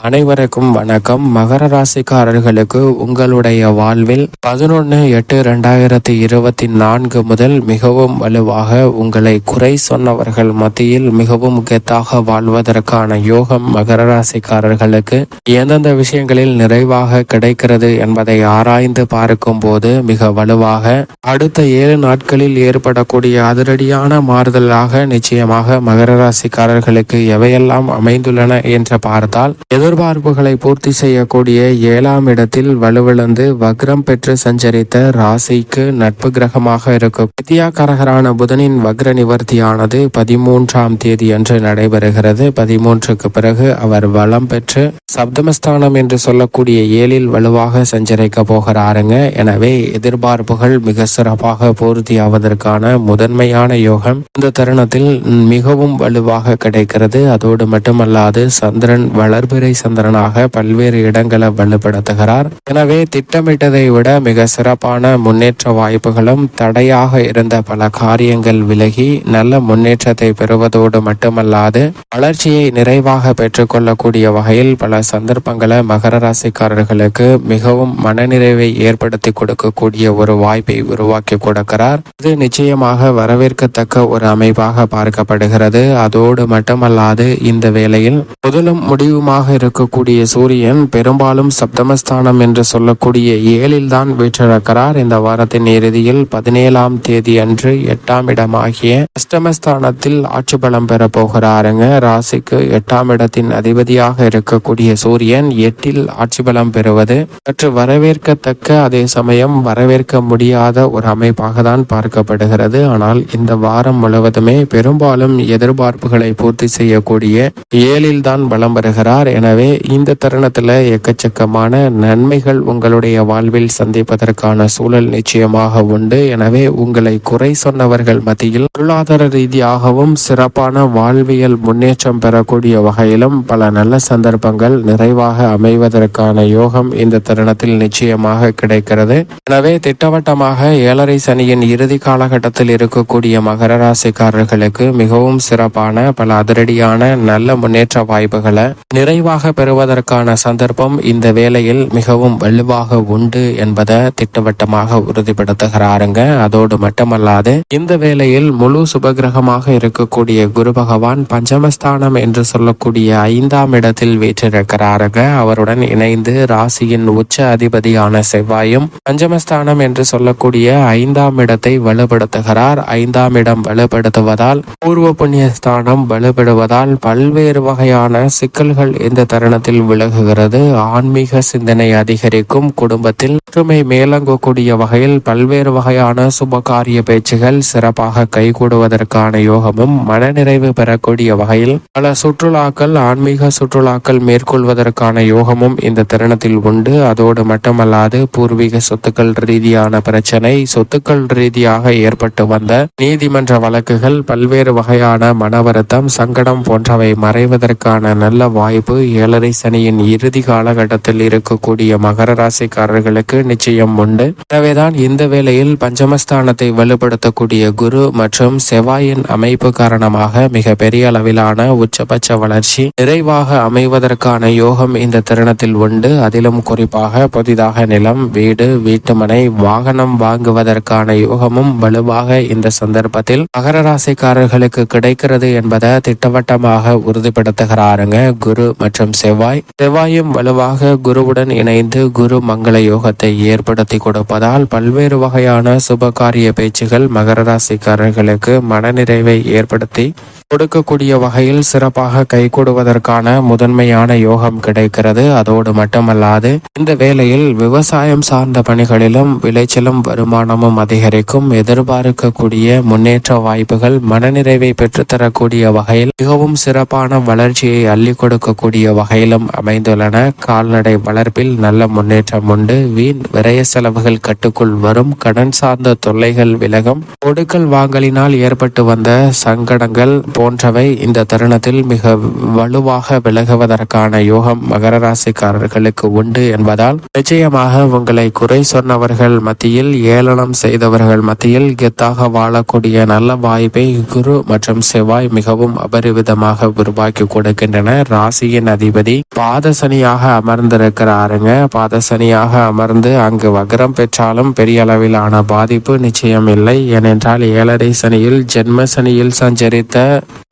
அனைவருக்கும் வணக்கம். மகர ராசிக்காரர்களுக்கு உங்களுடைய வாழ்வில் பதினொன்று எட்டு ரெண்டாயிரத்தி இருபத்தி நான்கு முதல் மிகவும் வலுவாக உங்களை குறை சொன்னவர்கள் மத்தியில் மிகவும் கெத்தாக வாழ்வதற்கான யோகம் மகர ராசிக்காரர்களுக்கு எந்தெந்த விஷயங்களில் நிறைவாக கிடைக்கிறது என்பதை ஆராய்ந்து பார்க்கும் போது மிக வலுவாக அடுத்த ஏழு நாட்களில் ஏற்படக்கூடிய அதிரடியான மாறுதலாக நிச்சயமாக மகர ராசிக்காரர்களுக்கு எவையெல்லாம் அமைந்துள்ளன என்று பார்த்தால் எதிர்பார்ப்புகளை பூர்த்தி செய்யக்கூடிய ஏழாம் இடத்தில் வலுவிழந்து வக்ரம் பெற்று சஞ்சரித்த ராசிக்கு நட்பு கிரகமாக இருக்கும். வித்யாகரகரான புதனின் வக்ர நிவர்த்தியானது பதிமூன்றாம் தேதி அன்று நடைபெறுகிறது. பதிமூன்றுக்கு பிறகு அவர் வளம் பெற்று சப்தமஸ்தானம் என்று சொல்லக்கூடிய ஏழில் வலுவாக சஞ்சரிக்க போகிறாருங்க. எனவே எதிர்பார்ப்புகள் மிக சிறப்பாக பூர்த்தியாவதற்கான முதன்மையான யோகம் இந்த தருணத்தில் மிகவும் வலுவாக கிடைக்கிறது. அதோடு மட்டுமல்லாது சந்திரன் வளர்பிறை சந்திரனாக பல்வேறு இடங்களை வலுப்படுத்துகிறார். எனவே திட்டமிட்டதை விட மிக சிறப்பான முன்னேற்ற வாய்ப்புகளும் தடையாக இருந்த பல காரியங்கள் விலகி நல்ல முன்னேற்றத்தை பெறுவதோடு மட்டுமல்லாது வளர்ச்சியை நிறைவாக பெற்றுக்கொள்ளக்கூடிய வகையில் பல சந்தர்ப்பங்களை மகர ராசிக்காரர்களுக்கு மிகவும் மனநிறைவை ஏற்படுத்தி கொடுக்கக்கூடிய ஒரு வாய்ப்பை உருவாக்கி கொடுக்கிறார். இது நிச்சயமாக வரவேற்கத்தக்க ஒரு அமைப்பாக பார்க்கப்படுகிறது. அதோடு மட்டுமல்லாது இந்த வேளையில் முதலும் முடிவுமாக இருக்கக்கூடிய சூரியன் பெரும்பாலும் சப்தமஸ்தானம் என்று சொல்லக்கூடிய ஏழில் தான் வீற்றிருக்கிறார். இந்த வாரத்தின் இறுதியில் பதினேழாம் தேதி அன்று எட்டாம் இடமாகிய அஷ்டமஸ்தானத்தில் ஆட்சி பலம் பெற போகிறாருங்க. ராசிக்கு எட்டாம் இடத்தின் அதிபதியாக இருக்கக்கூடிய சூரியன் எட்டில் ஆட்சி பலம் பெறுவது சற்று வரவேற்கத்தக்க அதே சமயம் வரவேற்க முடியாத ஒரு அமைப்பாக தான் பார்க்கப்படுகிறது. ஆனால் இந்த வாரம் முழுவதுமே பெரும்பாலும் எதிர்பார்ப்புகளை பூர்த்தி செய்யக்கூடிய ஏழில் தான் பலம் பெறுகிறார். எனவே இந்த தருணத்தில் எக்கச்சக்கமான நன்மைகள் உங்களுடைய வாழ்வில் சந்திப்பதற்கான சூழல் நிச்சயமாக உண்டு. எனவே உங்களை குறை சொன்னவர்கள் மத்தியில் பொருளாதார ரீதியாகவும் சிறப்பான வாழ்வியல் முன்னேற்றம் பெறக்கூடிய வகையிலும் பல நல்ல சந்தர்ப்பங்கள் நிறைவாக அமைவதற்கான யோகம் இந்த தருணத்தில் நிச்சயமாக கிடைக்கிறது. எனவே திட்டவட்டமாக ஏழரை சனியின் இறுதி காலகட்டத்தில் இருக்கக்கூடிய மகர ராசிக்காரர்களுக்கு மிகவும் சிறப்பான பல அதிரடியான நல்ல முன்னேற்ற வாய்ப்புகளை நிறைவாக பெறுவதற்கான சந்தர்ப்பம் இந்த வேலையில் மிகவும் வலுவாக உண்டு என்பதை திட்டவட்டமாக உறுதிப்படுத்துகிறாருங்க. அதோடு மட்டுமல்லாது இந்த வேளையில் முழு சுபகிரகமாக இருக்கக்கூடிய குரு பகவான் பஞ்சமஸ்தானம் என்று சொல்லக்கூடிய ஐந்தாம் இடத்தில் வீற்றிருக்கிறாருங்க. அவருடன் இணைந்து ராசியின் உச்ச அதிபதியான செவ்வாயும் பஞ்சமஸ்தானம் என்று சொல்லக்கூடிய ஐந்தாம் இடத்தை வலுப்படுத்துகிறார். ஐந்தாம் இடம் வலுப்படுத்துவதால் பூர்வ புண்ணிய ஸ்தானம் வலுப்படுவதால் பல்வேறு வகையான சிக்கல்கள் இந்த தருணத்தில் விலகுகிறது. ஆன்மீக சிந்தனை அதிகரிக்கும் குடும்பத்தில் ஒற்றுமை மேலங்கக்கூடிய வகையில் பல்வேறு வகையான சுபகாரிய பேச்சுகள் சிறப்பாக கைகூடுவதற்கான யோகமும் மனநிறைவு பெறக்கூடிய வகையில் பல சுற்றுலாக்கள் ஆன்மீக சுற்றுலாக்கள் மேற்கொள்வதற்கான யோகமும் இந்த தருணத்தில் உண்டு. அதோடு மட்டுமல்லாது பூர்வீக சொத்துக்கள் ரீதியான பிரச்சனை சொத்துக்கள் ரீதியாக ஏற்பட்டு வந்த நீதிமன்ற வழக்குகள் பல்வேறு வகையான மன வருத்தம் சங்கடம் போன்றவை மறைவதற்கான நல்ல வாய்ப்பு ஏழரை சனியின் இறுதி காலகட்டத்தில் இருக்கக்கூடிய மகர ராசிக்காரர்களுக்கு நிச்சயம் உண்டு. எனவேதான் இந்த வேளையில் பஞ்சமஸ்தானத்தை வலுப்படுத்தக்கூடிய குரு மற்றும் செவ்வாயின் அமைப்பு காரணமாக மிக பெரிய அளவிலான உச்சபட்ச வளர்ச்சி நிறைவாக அமைவதற்கான யோகம் இந்த தருணத்தில் உண்டு. அதிலும் குறிப்பாக புதிதாக நிலம் வீடு வீட்டுமனை வாகனம் வாங்குவதற்கான யோகமும் வலுவாக இந்த சந்தர்ப்பத்தில் மகர ராசிக்காரர்களுக்கு கிடைக்கிறது என்பதை திட்டவட்டமாக உறுதிப்படுத்துகிறாருங்க குரு மற்றும் செவ்வாய். செவ்வாயும் வலுவாக குருவுடன் இணைந்து குரு மங்கள யோகத்தை ஏற்படுத்தி கொடுப்பதால் பல்வேறு வகையான சுபகாரிய பேச்சுகள் மகர ராசிக்காரர்களுக்கு மனநிறைவை ஏற்படுத்தி கொடுக்கக்கூடிய வகையில் சிறப்பாக கைகூடுவதற்கான முதன்மையான யோகம் கிடைக்கிறது. அதோடு மட்டுமல்லாது இந்த வேளையில் விவசாயம் சார்ந்த பணிகளிலும் விளைச்சலும் வருமானமும் அதிகரிக்கும். எதிர்பார்க்கக்கூடிய முன்னேற்ற வாய்ப்புகள் மனநிறைவை பெற்றுத்தரக்கூடிய வகையில் மிகவும் சிறப்பான வளர்ச்சியை அள்ளி கொடுக்கக்கூடிய வகையிலும் அமைந்துள்ளன. கால்நடை வளர்ப்பில் நல்ல முன்னேற்றம் உண்டு. வீண் விரய செலவுகள் கட்டுக்குள் வரும். கடன் சார்ந்த தொல்லைகள் விலகும். கொடுக்கல் வாங்கலினால் ஏற்பட்டு வந்த சங்கடங்கள் போன்றவை இந்த தருணத்தில் மிக வலுவாக விலகுவதற்கான யோகம் மகர ராசிக்காரர்களுக்கு உண்டு என்பதால் நிச்சயமாக உங்களை குறை சொன்னவர்கள் மத்தியில் ஏளனம் செய்தவர்கள் மத்தியில் கெத்தாக வாழக்கூடிய நல்ல வாய்ப்பை குரு மற்றும் செவ்வாய் மிகவும் அபரிவிதமாக உருவாக்கி கொடுக்கின்றன. ராசியின் அதிபதி அதிபதி பாதசனியாக அமர்ந்திருக்கிறாருங்க. பாதசனியாக அமர்ந்து அங்கு வக்ரம் பெற்றாலும் பெரிய அளவிலான பாதிப்பு நிச்சயம் இல்லை. ஏனென்றால் ஏழரை சனியில் ஜென்ம சனியில் சஞ்சரித்த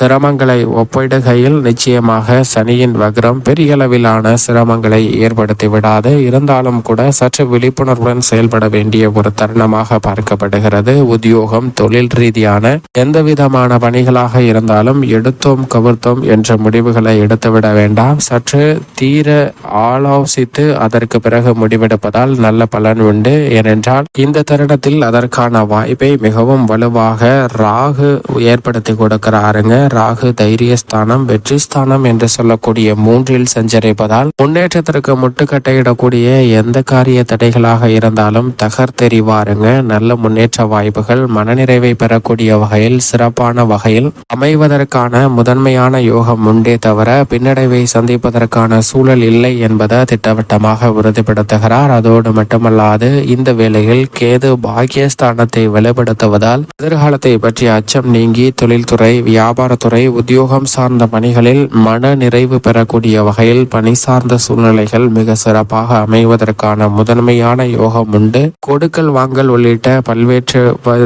சிரமங்களை ஒப்பிடுகையில் நிச்சயமாக சனியின் வக்ரம் பெரிய அளவிலான சிரமங்களை ஏற்படுத்தி விடாது. இருந்தாலும் கூட சற்று விழிப்புணர்வுடன் செயல்பட வேண்டிய ஒரு தருணமாக பார்க்கப்படுகிறது. உத்தியோகம் தொழில் ரீதியான எந்த விதமான பணிகளாக இருந்தாலும் எடுத்தோம் கவிர்த்தோம் என்ற முடிவுகளை எடுத்துவிட வேண்டாம். சற்று தீர ஆலோசித்து அதற்கு பிறகு முடிவெடுப்பதால் நல்ல பலன் உண்டு. ஏனென்றால் இந்த தருணத்தில் அதற்கான வாய்ப்பை மிகவும் வலுவாக ராகு ஏற்படுத்தி கொடுக்கிறாருங்க. ராகு தைரியஸ்தானம் வெற்றி ஸ்தானம் என்று சொல்லக்கூடிய மூன்றில் சஞ்சரிப்பதால் முன்னேற்றத்திற்கு முட்டுக்கட்டையிடக்கூடிய எந்த காரிய தடைகளாக இருந்தாலும் தகர்த்தெறிவாருங்க. நல்ல முன்னேற்ற வாய்ப்புகள் மனநிறைவை பெறக்கூடிய வகையில் சிறப்பான வகையில் அமைவதற்கான முதன்மையான யோகம் உண்டே தவிர பின்னடைவை சந்திப்பதற்கான சூழல் இல்லை என்பதை திட்டவட்டமாக உறுதிப்படுத்துகிறார். அதோடு மட்டுமல்லாது இந்த வேளையில் கேது பாக்கியஸ்தானத்தை வெளிப்படுத்துவதால் எதிர்காலத்தை பற்றிய அச்சம் நீங்கி தொழில்துறை வியாபாரத்துறை உத்தியோகம் சார்ந்த பணிகளில் மன நிறைவு பெறக்கூடிய வகையில் பணி சார்ந்த சூழ்நிலைகள் மிக சிறப்பாக அமைவதற்கான முதன்மையான யோகம் உண்டு. கொடுக்கல் வாங்கல் உள்ளிட்ட பல்வேறு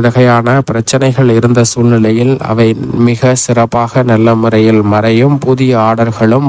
வகையான பிரச்சனைகள் இருந்த சூழ்நிலையில் அவை மிக சிறப்பாக நல்ல முறையில் மறையும். புதிய ஆர்டர்களும்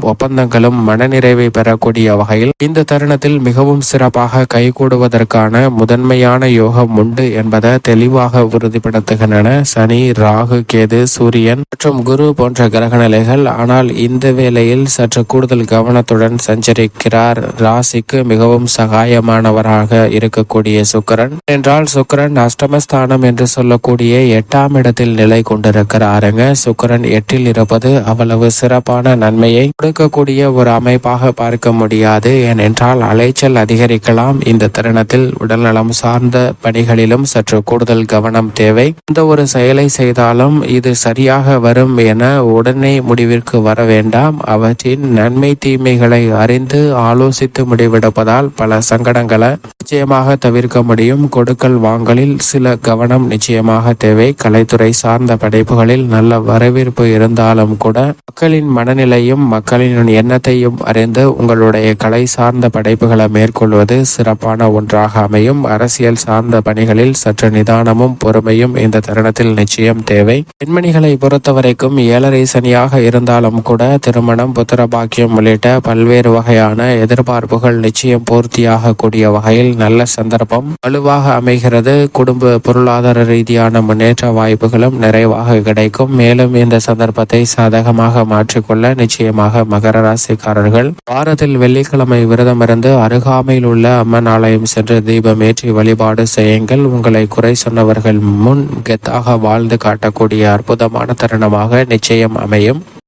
ஒப்பந்தங்களும் மனநிறைவை பெறக்கூடிய வகையில் இந்த தருணத்தில் மிகவும் சிறப்பாக கைகூடுவதற்கான முதன்மையான யோகம் உண்டு என்பதை தெளிவாக உறுதிப்படுத்துகின்றன. சனி ராகு கேது சூரியன் மற்றும் குரு போன்ற கிரக நிலைகள் ஆனால் இந்த வேளையில் சற்று கூடுதல் கவனத்துடன் சஞ்சரிக்கிறார். ராசிக்கு மிகவும் சகாயமானவராக இருக்கக்கூடிய சுக்கிரன். என்றால் சுக்கிரன் அஷ்டமஸ்தானம் என்று சொல்லக்கூடிய எட்டாம் இடத்தில் நிலை கொண்டிருக்கிறாருங்க. சுக்கிரன் எட்டில் இருப்பது அவ்வளவு சிறப்பான நன்மையை கொடுக்கக்கூடிய ஒரு அமைப்பாக பார்க்க முடியாது. ஏனென்றால் அலைச்சல் அதிகரிக்கலாம். இந்த தருணத்தில் உடல்நலம் சார்ந்த பணிகளிலும் சற்று கூடுதல் கவனம் தேவை. எந்த ஒரு செயலை செய்தாலும் இது சரியாக வரும் என உடனே முடிவிற்கு வர வேண்டாம். அவற்றின் நன்மை தீமைகளை அறிந்து ஆலோசித்து முடிவெடுப்பதால் பல சங்கடங்களை நிச்சயமாக தவிர்க்க முடியும். கொடுக்கல் வாங்கலில் சில கவனம் நிச்சயமாக தேவை. கலைத்துறை சார்ந்த படைப்புகளில் நல்ல வரவேற்பு இருந்தாலும் கூட மக்களின் மனநிலையும் மக்களின் எண்ணத்தையும் அறிந்து உங்களுடைய கலை சார்ந்த படைப்புகளை மேற்கொள்வது சிறப்பான ஒன்றாக அமையும். அரசியல் சார்ந்த பணிகளில் சற்று நிதானமும் பொறுமையும் இந்த தருணத்தில் நிச்சயம் தேவை. பெண்மணிகளை பொறுத்தவரைக்கும் ஏழரை சனியாக இருந்தாலும் கூட திருமணம் புத்திர பாக்கியம் உள்ளிட்ட பல்வேறு வகையான எதிர்பார்ப்புகள் நிச்சயம் பூர்த்தியாக கூடிய வகையில் நல்ல சந்தர்ப்பம் வலுவாக அமைகிறது. குடும்ப பொருளாதார ரீதியான முன்னேற்ற வாய்ப்புகளும் நிறைவாக கிடைக்கும். மேலும் இந்த சந்தர்ப்பத்தை சாதகமாக மாற்றிக்கொள்ள நிச்சயமாக மகர ராசிக்காரர்கள் வாரத்தில் வெள்ளிக்கிழமை விரதம் இருந்து அருகாமையில் உள்ள அம்மன் ஆலயம் சென்று தீபம் ஏற்றி வழிபாடு செய்யுங்கள். உங்களை குறை சொன்னவர்கள் முன் கெத்தாக வாழ்ந்து காட்டக்கூடிய அற்புதமான தருணமாக நிச்சயம் அமையும்.